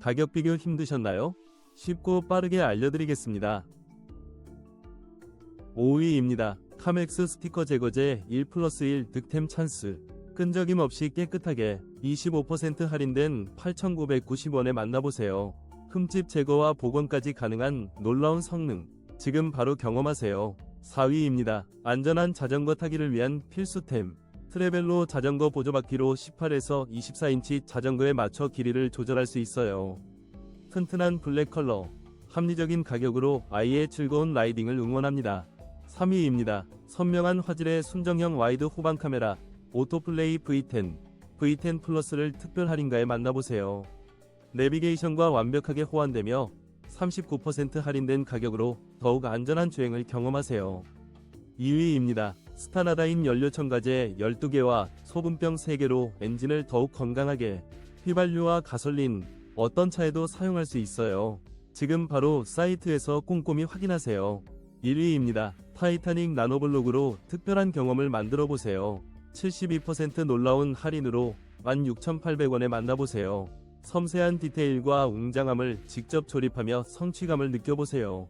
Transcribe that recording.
가격 비교 힘드셨나요? 쉽고 빠르게 알려드리겠습니다. 5위입니다. 카맥스 스티커 제거제 1 플러스 1 득템 찬스. 끈적임 없이 깨끗하게 25% 할인된 8,990원에 만나보세요. 흠집 제거와 복원까지 가능한 놀라운 성능. 지금 바로 경험하세요. 4위입니다. 안전한 자전거 타기를 위한 필수템. 트레벨로 자전거 보조바퀴로 18에서 24인치 자전거에 맞춰 길이를 조절할 수 있어요. 튼튼한 블랙 컬러. 합리적인 가격으로 아이의 즐거운 라이딩을 응원합니다. 3위입니다. 선명한 화질의 순정형 와이드 후방 카메라 오토플레이 V10, V10 플러스를 특별 할인가에 만나보세요. 내비게이션과 완벽하게 호환되며 39% 할인된 가격으로 더욱 안전한 주행을 경험하세요. 2위입니다. 스타나다인 연료 첨가제 12개와 소금병 3개로 엔진을 더욱 건강하게 휘발유와 가솔린 어떤 차에도 사용할 수 있어요. 지금 바로 사이트에서 꼼꼼히 확인하세요. 1위입니다. 타이타닉 나노블록으로 특별한 경험을 만들어 보세요. 72% 놀라운 할인으로 16,800원에 만나보세요. 섬세한 디테일과 웅장함을 직접 조립하며 성취감을 느껴보세요.